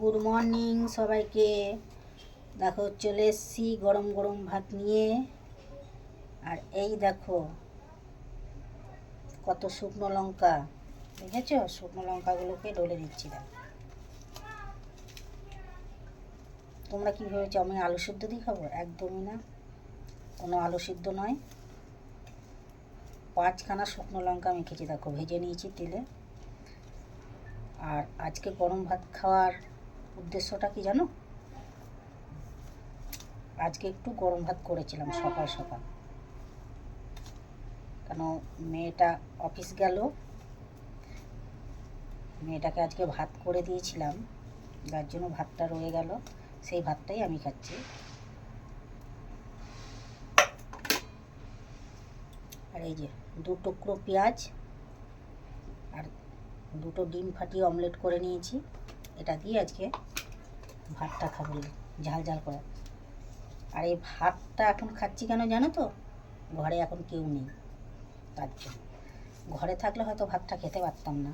Good morning সবাইকে। দেখো, চলে এসছি গরম গরম ভাত নিয়ে। আর এই দেখো, কত শুকনো লঙ্কা। দেখেছ? শুকনো লঙ্কাগুলোকে ডলে দিচ্ছি দেখো। তোমরা কী ভেবেছো, আমি আলু সিদ্ধ দিয়ে খাব? একদমই না। কোনো আলু সিদ্ধ নয়। পাঁচখানা শুকনো লঙ্কা মেখেছি দেখো। ভেজে নিয়েছি তেলে। আর আজকে গরম ভাত খাওয়ার উদ্দেশ্যটা কি জানো? আজকে একটু গরম ভাত করেছিলাম সকাল সকাল। কেন মেয়েটা অফিস গেল। মেয়েটাকে আজকে ভাত করে দিয়েছিলাম। যার জন্য ভাতটা রয়ে গেল। সেই ভাতটাই আমি খাচ্ছি। আর এই যে দু টুকরো পেঁয়াজ আর দুটো ডিম ফাটিয়ে অমলেট করে নিয়েছি। এটা দিয়ে আজকে ভাতটা খাব ঝাল ঝাল করে। আর এই ভাতটা এখন খাচ্ছি কেন জানো তো? ঘরে এখন কেউ নেই, তার জন্য। ঘরে থাকলে হয়তো ভাতটা খেতে পারতাম না।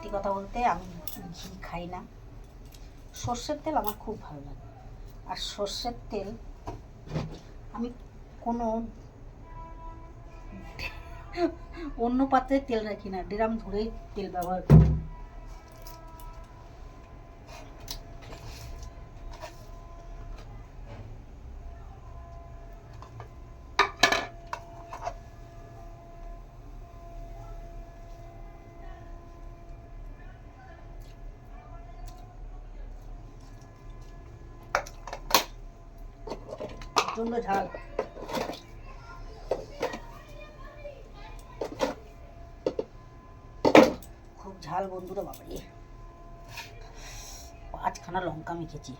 সত্যি কথা বলতে আমি ঘি খাই না। সর্ষের তেল আমার খুব ভালো লাগে। আর সর্ষের তেল আমি কোনো অন্য পাত্রে তেল রাখি না, ড্রাম ধরেই তেল ব্যবহার করি। প্রচণ্ড ঝাল। খুব ঝাল বন্ধুরা বাবারে। পাঁচখানা লঙ্কা মেখেছি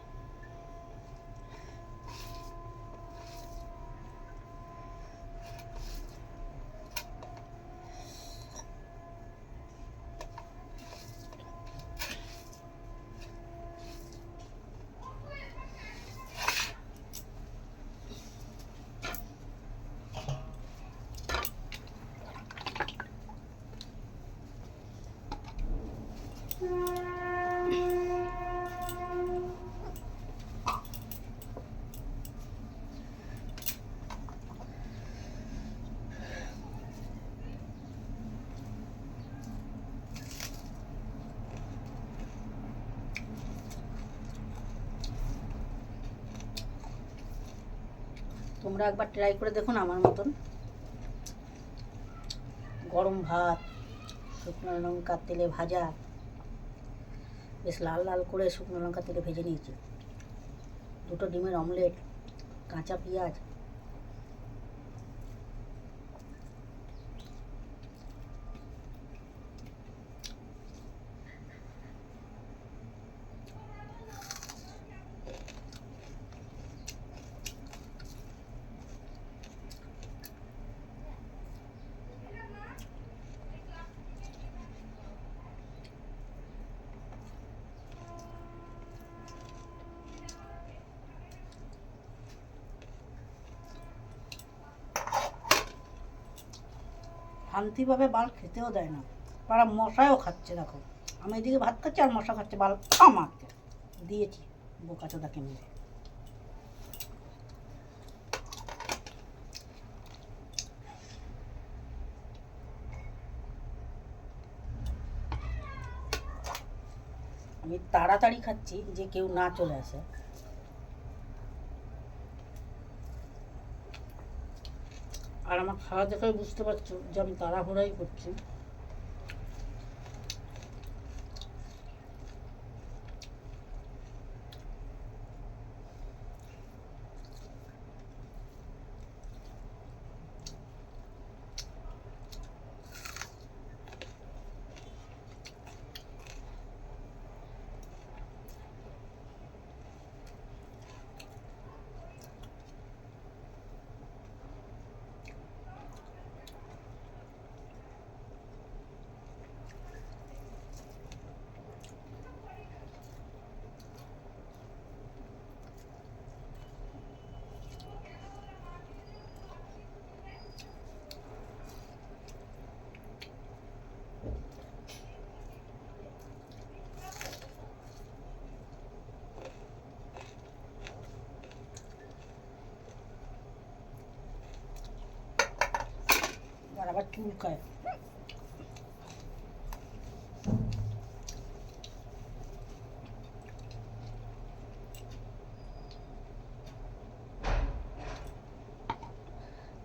তোমরা একবার ট্রাই করে দেখুন আমার মতন। গরম ভাত, শুকনো লঙ্কার তেলে ভাজা। বেশ লাল লাল করে শুকনো লঙ্কার তেলে ভেজে নিয়েছি। দুটো ডিমের অমলেট কাঁচা পেঁয়াজ শান্তিভাবে বাল খেতেও দেয় না। পাড়া মশাও খাচ্ছে, দেখো। আমি এদিকে ভাত খাচ্ছি আর মশা খাচ্ছে, বাল আমাকে। দিয়েছি, বোকা চোদাকে মেরে আমি তাড়াতাড়ি খাচ্ছি যে কেউ না চলে আসে। আর আমার খাওয়া দেখে বুঝতে পারছ যে আমি তাড়াহুড়াই করছি।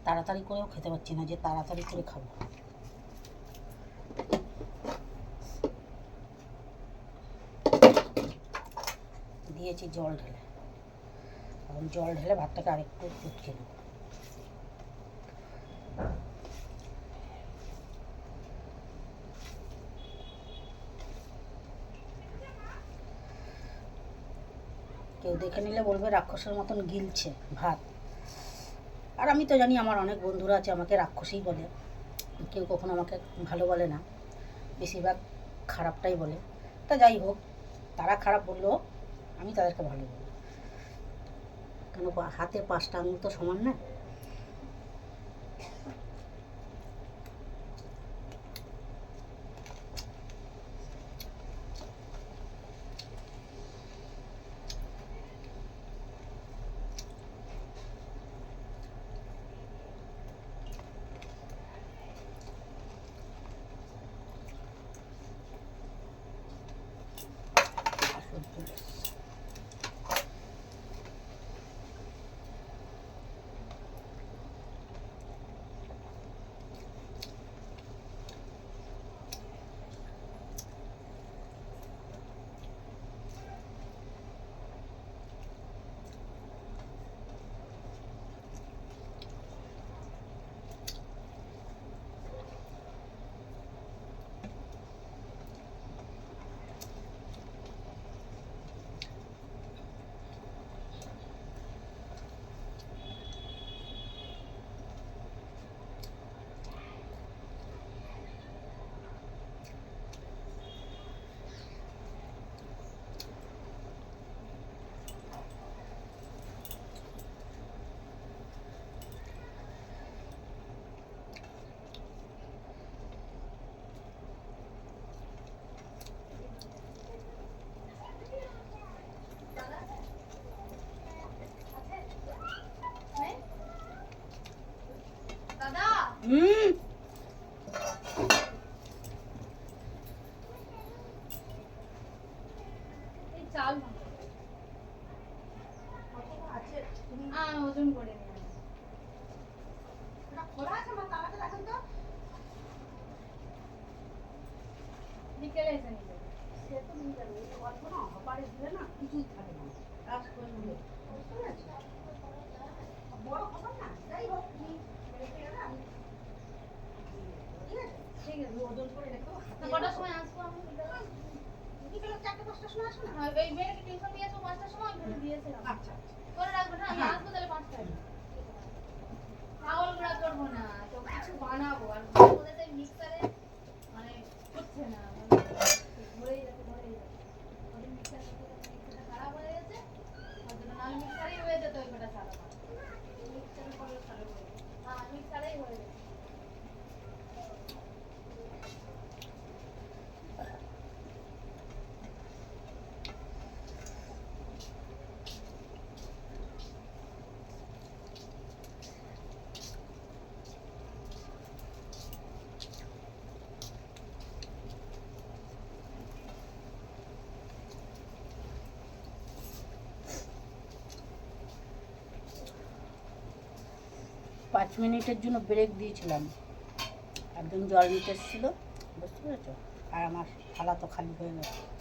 তাড়াতাড়ি করেও খেতে পারছি না, যে তাড়াতাড়ি করে খাব। দিয়েছি জল ঢেলে। এখন জল ঢেলে ভাতটাকে আরেকটু উঠকে নেব। কেউ দেখে নিলে বলবে রাক্ষসের মতন গিলছে ভাত। আর আমি তো জানি আমার অনেক বন্ধুরা আছে, আমাকে রাক্ষসই বলে। কেউ কখনো আমাকে ভালো বলে না, বেশিরভাগ খারাপটাই বলে। তা যাই হোক, তারা খারাপ বললেও আমি তাদেরকে ভালো বলি। কেন, হাতে পাঁচটা আঙুল তো সমান না? হুম এই চাল আমি ওজন করে নিয়ে আসব। বিকেলে এসে নিয়ে যাব। ঠিক আছে তো কটার সময় আসব আমি বিকেলে? হ্যাঁ, এই মেয়েটাকে টিউশন দিয়ে পাঁচটার সময় আমি ভেবে দিয়েছিলাম। করে রাখব না আমি আসব তাহলে পাঁচটায়। পাগল গুঁড়া করব না তো কিছু বানাবো। আর মিক্সারে মানে হচ্ছে না মানে ধরেই যাচ্ছে ধরেই যাচ্ছে ওদের মিক্সার মিক্সারটা খারাপ হয়ে গেছে ওর জন্য নাহলে মিক্সারেই হয়ে যেত ওই কটা চালা মিক্সারে করে চালু হয়ে গেছে হ্যাঁ মিক্সারেই হয়ে গেছে পাঁচ মিনিটের জন্য ব্রেক দিয়েছিলাম। একদম জল নিতে এসেছিল, বুঝতে পেরেছ? আর আমার থালা তো খালি হয়ে গেছে।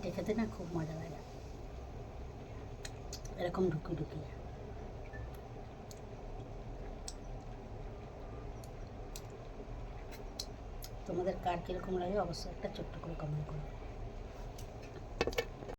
এটা খেতে না খুব মজা লাগে। এরকম ঢুকি ঢুকি। তোমাদের কার কীরকম লাগে অবশ্যই একটা ছোট্ট করে কমেন্ট করো।